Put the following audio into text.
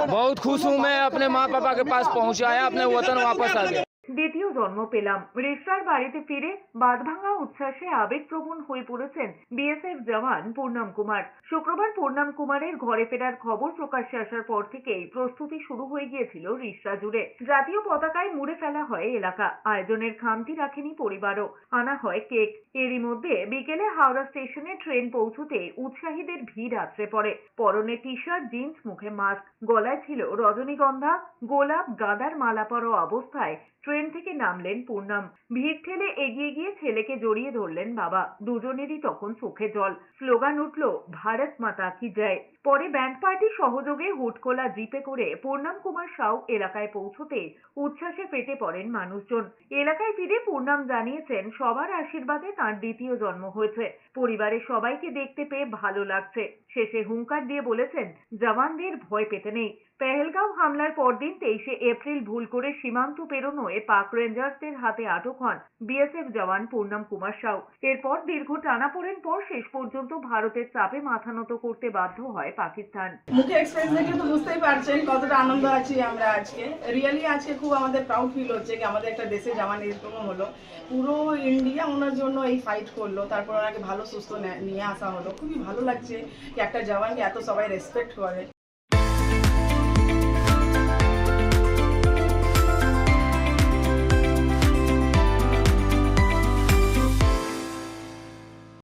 बहुत खुश हूँ मैं अपने माँ पापा के पास पहुँचाया, अपने वतन वापस आ गया। দ্বিতীয় জন্ম পেলাম। রিস্টার বাড়িতে ফিরে বাঁধভাঙা উচ্ছ্বাসে আবেগপ্রবণ হয়ে পড়েছেন বিএসএফ জওয়ান পূর্ণম কুমার। শুক্রবার পূর্ণম কুমারের ঘরে ফেরার খবর প্রকাশ্যে আসার পর থেকেই প্রস্তুতি শুরু হয়ে গিয়েছিল রিসরা জুড়ে। জাতীয় পতাকায় মুড়ে ফেলা হয় এলাকা। আয়োজনের খামতি রাখেনি পরিবারও। আনা হয় কেক। এরই মধ্যে বিকেলে হাওড়া স্টেশনে ট্রেন পৌঁছতে উৎসাহীদের ভিড় আছড়ে পড়ে। পরনে টি শার্ট জিন্স, মুখে মাস্ক। গলায় ছিল রজনীগন্ধা, গোলাপ, গাঁদার মালা পরা অবস্থায় ট্রেন থেকে নামলেন পূর্ণম। ভিড় ঠেলে এগিয়ে গিয়ে ছেলেকে জড়িয়ে ধরলেন বাবা। দুজনেরই তখন চোখে জল। স্লোগান উঠল, ভারত মাতা কি জয়। পরে ব্যান্ড পার্টি সহযোগে হুটকোলা জিপে করে পূর্ণম কুমার সাউ এলাকায় পৌঁছতে উচ্ছ্বাসে ফেটে পড়েন মানুষজন। এলাকায় ফিরে পূর্ণম জানিয়েছেন, সবার আশীর্বাদে তার দ্বিতীয় জন্ম হয়েছে। পরিবারের সবাইকে দেখতে পেয়ে ভালো লাগছে। শেষে হুঙ্কার দিয়ে বলেছেন, জওয়ানদের ভয় পেতে নেই। পেহেলগাঁও হামলার পরদিন তেইশে এপ্রিল ভুল করে সীমান্ত পেরোনোয় পাক রেঞ্জার্সদের হাতে আটক হন বিএসএফ জওয়ান পূর্ণম কুমার সাউ। এরপর দীর্ঘ টানাপোড়েন পর শেষ পর্যন্ত ভারতের চাপে মাথা নত করতে বাধ্য হয় পাকিস্তান। মুখে এক্সপ্রেস দেখে তো বুঝতেই পারছেন কতটা আনন্দ আছি আমরা আজকে। রিয়েলি আজকে খুব আমাদের প্রাউড ফিল হচ্ছে কি আমাদের একটা দেশে জামা এরকম হলো। পুরো ইন্ডিয়া ওনার জন্য এই ফাইট করল, তারপর ওনাকে ভালো সুস্থ নিয়ে আসা হলো। খুবই ভালো লাগছে কি একটা জওয়ানকে এত সবাই রেসপেক্ট করে।